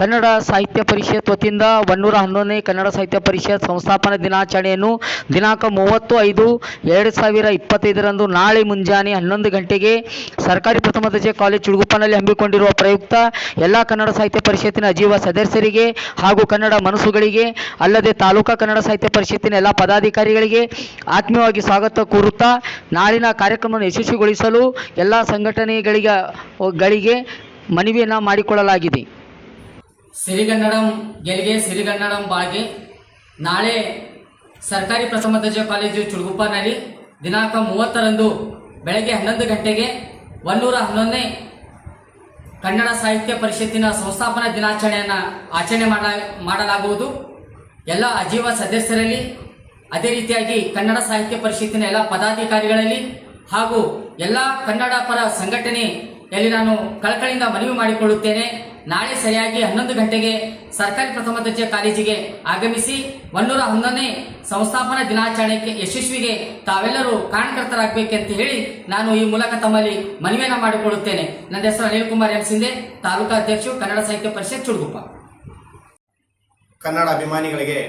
ಕನ್ನಡ ಸಾಹಿತ್ಯ ಪರಿಷತ್ ವತಿಯಿಂದ ಒನ್ನೂರ ಹನ್ನೊಂದನೇ ಕನ್ನಡ ಸಾಹಿತ್ಯ ಪರಿಷತ್ ಸಂಸ್ಥಾಪನಾ ದಿನಾಚರಣೆಯನ್ನು ದಿನಾಂಕ ಮೂವತ್ತು ಐದು ಎರಡು ಸಾವಿರ ಇಪ್ಪತ್ತೈದರಂದು ನಾಳೆ ಮುಂಜಾನೆ ಹನ್ನೊಂದು ಗಂಟೆಗೆ ಸರ್ಕಾರಿ ಪ್ರಥಮ ದರ್ಜೆ ಕಾಲೇಜ್ ಚುಡುಗುಪ್ಪನಲ್ಲಿ ಹಮ್ಮಿಕೊಂಡಿರುವ ಪ್ರಯುಕ್ತ ಎಲ್ಲ ಕನ್ನಡ ಸಾಹಿತ್ಯ ಪರಿಷತ್ತಿನ ಅಜೀವ ಸದಸ್ಯರಿಗೆ ಹಾಗೂ ಕನ್ನಡ ಮನಸ್ಸುಗಳಿಗೆ ಅಲ್ಲದೆ ತಾಲೂಕಾ ಕನ್ನಡ ಸಾಹಿತ್ಯ ಪರಿಷತ್ತಿನ ಎಲ್ಲ ಪದಾಧಿಕಾರಿಗಳಿಗೆ ಆತ್ಮೀಯವಾಗಿ ಸ್ವಾಗತ ಕೋರುತ್ತಾ ನಾಳಿನ ಕಾರ್ಯಕ್ರಮವನ್ನು ಯಶಸ್ವಿಗೊಳಿಸಲು ಎಲ್ಲ ಸಂಘಟನೆಗಳಿಗೆ ಗಳಿಗೆ ಮನವಿಯನ್ನು ಮಾಡಿಕೊಳ್ಳಲಾಗಿದೆ. ಸಿರಿಗನ್ನಡಂ ಗೆಲಿಗೆ, ಸಿರಿಗನ್ನಡಂ ಬಾಳ್ಗೆ. ನಾಳೆ ಸರ್ಕಾರಿ ಪ್ರಥಮ ದರ್ಜೆ ಕಾಲೇಜು ಚುಡುಗುಪ್ಪನಲ್ಲಿ ದಿನಾಂಕ ಮೂವತ್ತರಂದು ಬೆಳಗ್ಗೆ ಹನ್ನೊಂದು ಗಂಟೆಗೆ ಒನ್ನೂರ ಹನ್ನೊಂದನೇ ಕನ್ನಡ ಸಾಹಿತ್ಯ ಪರಿಷತ್ತಿನ ಸಂಸ್ಥಾಪನಾ ದಿನಾಚರಣೆಯನ್ನು ಆಚರಣೆ ಮಾಡ, ಮಾಡಲಾಗುವುದು. ಎಲ್ಲ ಅಜೀವ ಸದಸ್ಯರಲ್ಲಿ, ಅದೇ ರೀತಿಯಾಗಿ ಕನ್ನಡ ಸಾಹಿತ್ಯ ಪರಿಷತ್ತಿನ ಎಲ್ಲ ಪದಾಧಿಕಾರಿಗಳಲ್ಲಿ ಹಾಗೂ ಎಲ್ಲ ಕನ್ನಡ ಪರ ಸಂಘಟನೆಯಲ್ಲಿ ನಾನು ಕಳಕಳಿಯಿಂದ ಮನವಿ ಮಾಡಿಕೊಳ್ಳುತ್ತೇನೆ, ನಾಳೆ ಸರಿಯಾಗಿ ಹನ್ನೊಂದು ಗಂಟೆಗೆ ಸರ್ಕಾರಿ ಪ್ರಥಮ ದರ್ಜೆ ಕಾಲೇಜಿಗೆ ಆಗಮಿಸಿ ಒನ್ನೂರ ಹನ್ನೊಂದನೇ ಸಂಸ್ಥಾಪನಾ ದಿನಾಚರಣೆಗೆ ಯಶಸ್ವಿಗೆ ತಾವೆಲ್ಲರೂ ಕಾರಣಕರ್ತರಾಗಬೇಕೆಂತ ಹೇಳಿ ನಾನು ಈ ಮೂಲಕ ತಮ್ಮಲ್ಲಿ ಮನವಿಯನ್ನು ಮಾಡಿಕೊಳ್ಳುತ್ತೇನೆ. ನನ್ನ ಹೆಸರು ಅನಿಲ್ ಕುಮಾರ್ ಎಂ ಸಿಂಧೆ, ತಾಲೂಕಾ ಅಧ್ಯಕ್ಷರು ಕನ್ನಡ ಸಾಹಿತ್ಯ ಪರಿಷತ್ ಚುಡುಗುಪ್ಪ. ಕನ್ನಡ ಅಭಿಮಾನಿಗಳಿಗೆ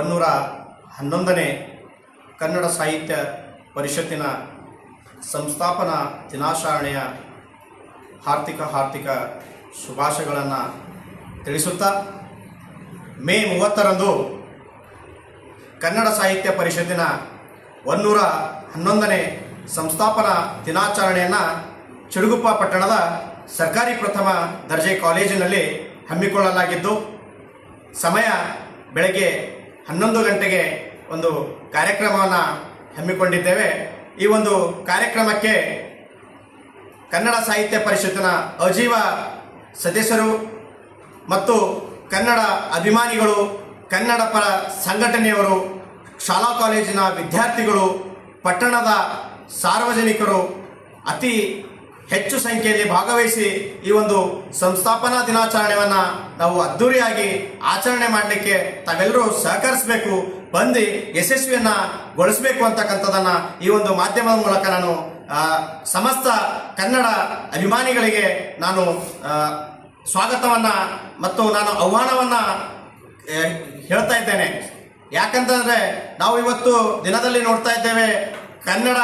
ಒನ್ನೂರ ಹನ್ನೊಂದನೇ ಕನ್ನಡ ಸಾಹಿತ್ಯ ಪರಿಷತ್ತಿನ ಸಂಸ್ಥಾಪನಾ ದಿನಾಚರಣೆಯ ಹಾರ್ದಿಕ ಹಾರ್ದಿಕ ಶುಭಾಶಯಗಳನ್ನು ತಿಳಿಸುತ್ತಾ ಮೇ ಮೂವತ್ತರಂದು ಕನ್ನಡ ಸಾಹಿತ್ಯ ಪರಿಷತ್ತಿನ ಒನ್ನೂರ ಹನ್ನೊಂದನೇ ಸಂಸ್ಥಾಪನಾ ದಿನಾಚರಣೆಯನ್ನು ಚಿಡುಗುಪ್ಪ ಪಟ್ಟಣದ ಸರ್ಕಾರಿ ಪ್ರಥಮ ದರ್ಜೆ ಕಾಲೇಜಿನಲ್ಲಿ ಹಮ್ಮಿಕೊಳ್ಳಲಾಗಿದ್ದು, ಸಮಯ ಬೆಳಗ್ಗೆ ಹನ್ನೊಂದು ಗಂಟೆಗೆ ಒಂದು ಕಾರ್ಯಕ್ರಮವನ್ನು ಹಮ್ಮಿಕೊಂಡಿದ್ದೇವೆ. ಈ ಒಂದು ಕಾರ್ಯಕ್ರಮಕ್ಕೆ ಕನ್ನಡ ಸಾಹಿತ್ಯ ಪರಿಷತ್ತಿನ ಅಜೀವ ಸದಸ್ಯರು ಮತ್ತು ಕನ್ನಡ ಅಭಿಮಾನಿಗಳು, ಕನ್ನಡ ಪರ ಸಂಘಟನೆಯವರು, ಶಾಲಾ ಕಾಲೇಜಿನ ವಿದ್ಯಾರ್ಥಿಗಳು, ಪಟ್ಟಣದ ಸಾರ್ವಜನಿಕರು ಅತಿ ಹೆಚ್ಚು ಸಂಖ್ಯೆಯಲ್ಲಿ ಭಾಗವಹಿಸಿ ಈ ಒಂದು ಸಂಸ್ಥಾಪನಾ ದಿನಾಚರಣೆಯನ್ನು ನಾವು ಅದ್ಧೂರಿಯಾಗಿ ಆಚರಣೆ ಮಾಡಲಿಕ್ಕೆ ತಾವೆಲ್ಲರೂ ಸಹಕರಿಸಬೇಕು. ಬಂದು ಯಶಸ್ವಿಯನ್ನ ಗೊಳಿಸಬೇಕು ಅಂತಕ್ಕಂಥದ್ದನ್ನು ಈ ಒಂದು ಮಾಧ್ಯಮದ ಮೂಲಕ ನಾನು ಸಮಸ್ತ ಕನ್ನಡ ಅಭಿಮಾನಿಗಳಿಗೆ ನಾನು ಸ್ವಾಗತವನ್ನ ಮತ್ತು ನಾನು ಆಹ್ವಾನವನ್ನ ಹೇಳ್ತಾ ಇದ್ದೇನೆ. ಯಾಕಂತಂದ್ರೆ ನಾವು ಇವತ್ತು ದಿನದಲ್ಲಿ ನೋಡ್ತಾ ಇದ್ದೇವೆ ಕನ್ನಡ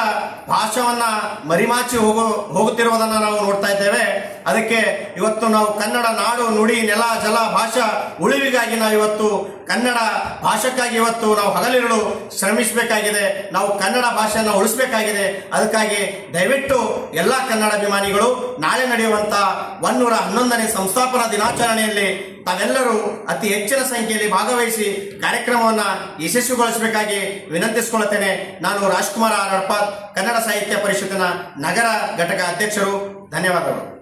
ಭಾಷೆಯನ್ನ ಮರಿಮಾಚಿ ಹೋಗು, ಹೋಗುತ್ತಿರುವುದನ್ನು ನಾವು ನೋಡ್ತಾ ಇದ್ದೇವೆ. ಅದಕ್ಕೆ ಇವತ್ತು ನಾವು ಕನ್ನಡ ನಾಡು, ನುಡಿ, ನೆಲ, ಜಲ, ಭಾಷಾ ಉಳಿವಿಗಾಗಿ ನಾವು ಇವತ್ತು ಕನ್ನಡ ಭಾಷೆಕ್ಕಾಗಿ ಇವತ್ತು ನಾವು ಹಗಲಿರುಳು ಶ್ರಮಿಸಬೇಕಾಗಿದೆ. ನಾವು ಕನ್ನಡ ಭಾಷೆಯನ್ನು ಉಳಿಸಬೇಕಾಗಿದೆ. ಅದಕ್ಕಾಗಿ ದಯವಿಟ್ಟು ಎಲ್ಲ ಕನ್ನಡ ಅಭಿಮಾನಿಗಳು, ನಾಳೆ ನಡೆಯುವಂತ ಒನ್ನೂರ ಹನ್ನೊಂದನೇ ಸಂಸ್ಥಾಪನಾ ದಿನಾಚರಣೆಯಲ್ಲಿ ತಾವೆಲ್ಲರೂ ಅತಿ ಹೆಚ್ಚಿನ ಸಂಖ್ಯೆಯಲ್ಲಿ ಭಾಗವಹಿಸಿ ಕಾರ್ಯಕ್ರಮವನ್ನು ಯಶಸ್ವಿಗೊಳಿಸಬೇಕಾಗಿ ವಿನಂತಿಸಿಕೊಳ್ಳುತ್ತೇನೆ ನಾನು ರಾಜ್ಕುಮಾರ್ ಆರ್ ಕನ್ನಡ ಸಾಹಿತ್ಯ ಪರಿಷತ್ತಿನ ನಗರ ಘಟಕ ಅಧ್ಯಕ್ಷರು. ಧನ್ಯವಾದಗಳು.